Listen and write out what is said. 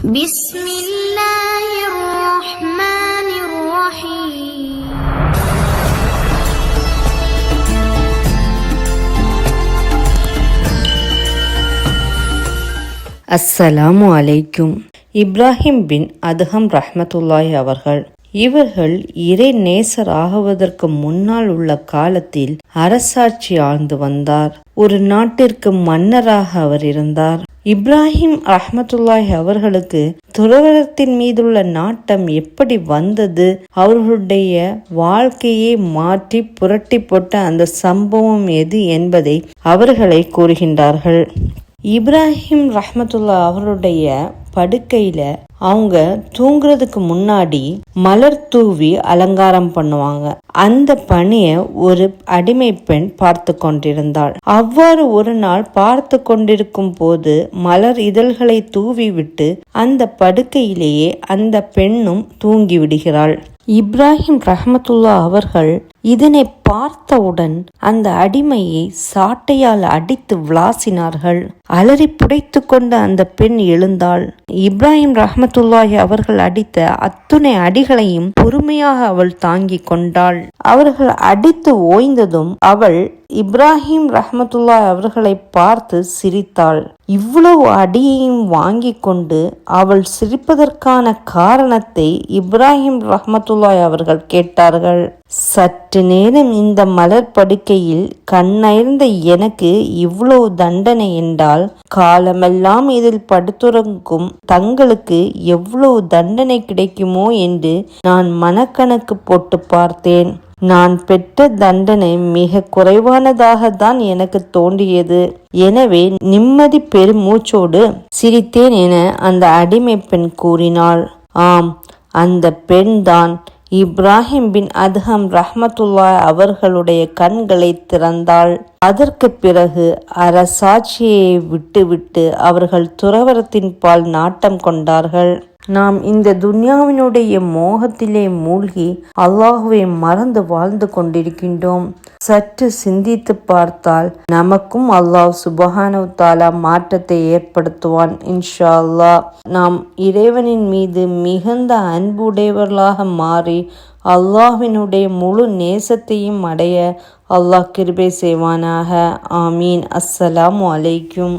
بسم الله الرحمن الرحيم அஸ்ஸலாமு அலைக்கும் இப்ராஹிம் பின் அதுஹம் ரஹ்மத்துல்லாஹி அவர்கள் இவர்கள் இறை நேசர் ஆகுவதற்கு முன்னால் உள்ள காலத்தில் அரசாட்சி ஆழ்ந்து வந்தார் ஒரு நாட்டிற்கு மன்னராக அவர் இருந்தார் இப்ராஹிம் ரஹ்மத்துல்லாஹி அவர்களுக்கு துறவரத்தின் மீதுள்ள நாட்டம் எப்படி வந்தது? அவர்களுடைய வாழ்க்கையை மாற்றி புரட்டி போட்ட அந்த சம்பவம் எது என்பதை அவர்களை கூறுகின்றார்கள். இப்ராஹிம் ரஹமத்துல்லா அவருடைய படுக்கையில அவங்க தூங்குறதுக்கு முன்னாடி மலர் தூவி அலங்காரம் பண்ணுவாங்க. அந்த பணிய ஒரு அடிமை பெண் பார்த்து கொண்டிருந்தாள். அவ்வாறு ஒரு நாள் பார்த்து கொண்டிருக்கும் போது மலர் இதழ்களை தூவி விட்டு அந்த படுக்கையிலேயே அந்த பெண்ணும் தூங்கி விடுகிறாள். இப்ராஹிம் ரஹமத்துல்லா அவர்கள் இதனை பார்த்தவுடன் அந்த அடிமையை சாட்டையால் அடித்து விளாசினார்கள். அலறி புடைத்து கொண்ட அந்த பெண் எழுந்தாள். இப்ராஹிம் ரஹமத்துல்லாஹி அவர்கள் அடித்த அத்துணை அடிகளையும் பொறுமையாக அவள் தாங்கிக் கொண்டாள். அவர்கள் அடித்து ஓய்ந்ததும் அவள் இப்ராஹிம் ரஹமத்துல்லா அவர்களை பார்த்து சிரித்தாள். இவ்வளவு அடியையும் வாங்கி கொண்டு அவள் சிரிப்பதற்கான காரணத்தை இப்ராஹிம் ரஹமத்துல்லாய் அவர்கள் கேட்டார்கள். சற்று நேரம் இந்த மலர் படுக்கையில் கண்ணயர்ந்த எனக்கு இவ்வளவு தண்டனை என்றால் காலமெல்லாம் இதில் படுத்துறங்கும் தங்களுக்கு எவ்வளவு தண்டனை கிடைக்குமோ என்று நான் மனக்கணக்கு போட்டு பார்த்தேன். நான் பெற்ற தண்டனை மிக குறைவானதாக தான் எனக்கு தோன்றியது. எனவே நிம்மதி பெருமூச்சோடு சிரித்தேன் என அந்த அடிமை பெண் கூறினாள். ஆம் அந்த பெண்தான் இப்ராஹிம் பின் அதஹம் ரஹமத்துல்லா அவர்களுடைய கண்களை திறந்தாள். அதற்கு பிறகு அரசாட்சியை விட்டுவிட்டு அவர்கள் துறவரத்தின் பால் நாட்டம் கொண்டார்கள். நாம் இந்த துன்யாவினுடைய மோகத்திலே மூழ்கி அல்லாஹுவை மறந்து வாழ்ந்து கொண்டிருக்கின்றோம். சற்று சிந்தித்து பார்த்தால் நமக்கும் அல்லாஹ் சுபஹானு தாலா மாற்றத்தை ஏற்படுத்துவான் இன்ஷா அல்லாஹ் நாம் இறைவனின் மீது மிகுந்த அன்புடையவர்களாக மாறி அல்லாஹினுடைய முழு நேசத்தையும் அடைய அல்லாஹ் கிருபை செய்வானாக. ஆமீன். அஸ்ஸலாமு அலைக்கும்.